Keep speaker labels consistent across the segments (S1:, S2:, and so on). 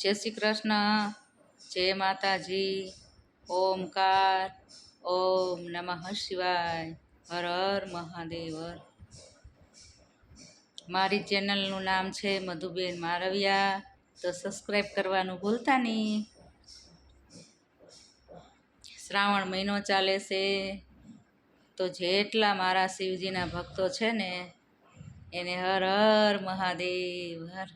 S1: જય શ્રી કૃષ્ણ, જય માતાજી, ઓમકાર, ઓમ નમઃ શિવાય, હર હર મહાદેવ. મારી ચેનલનું નામ છે મધુબેન મારવિયા, તો સબસ્ક્રાઈબ કરવાનું ભૂલતા નહીં શ્રાવણ મહિનો ચાલે છે, તો જેટલા મારા શિવજીના ભક્તો છે ને, એને હર હર મહાદેવ, હર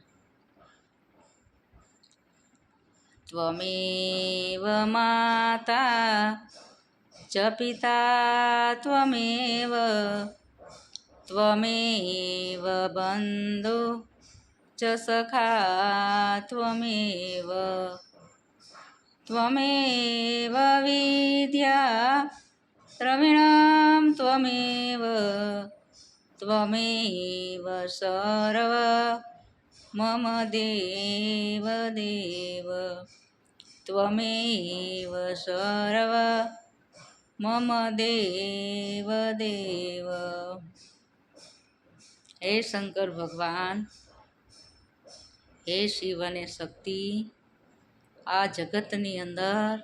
S1: ત્વમેવ માતા ચ પિતા ત્વમેવ ત્વમેવ બંધુ ચ સખા ત્વમેવ ત્વમેવ વિદ્યા દ્રવિણં ત્વમેવ ત્વમેવ સર્વ મમ દેવ દેવ ત્વમેવ સર્વ મમ દેવ દેવ હે શંકર ભગવાન હે શિવ અને શક્તિ આ જગતની અંદર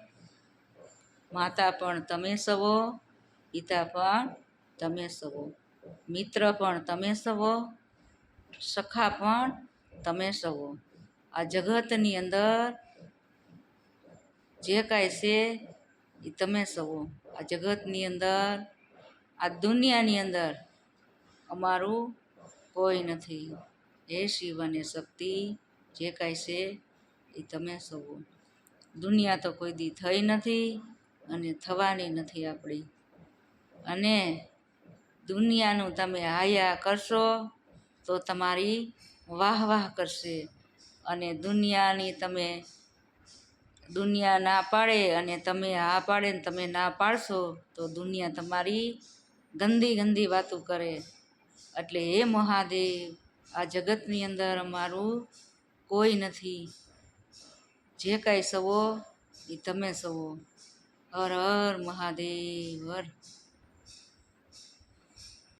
S1: માતા પણ તમે સવો પિતા પણ તમે સવો મિત્ર પણ તમે સવો સખા પણ તમે સવો આ જગતની અંદર જે કાંઈ છે એ તમે સવો આ જગતની અંદર, આ દુનિયાની અંદર અમારું કોઈ નથી. હે શિવ અને શક્તિ, જે કાંઈ છે એ તમે સવો દુનિયા તો કોઈ દી થઈ નથી અને થવાની નથી આપણી. અને દુનિયાનું તમે હાયા કરશો તો તમારી વાહ વાહ કરશે. અને દુનિયાની તમે દુનિયા ના પાડે અને તમે હા પાડે ને તમે ના પાડશો, તો દુનિયા તમારી ગંદી ગંદી વાતો કરે. એટલે હે મહાદેવ, આ જગતની અંદર અમારું કોઈ નથી. જે કાંઈ સવો એ તમે સવો. હર હર મહાદેવ, હર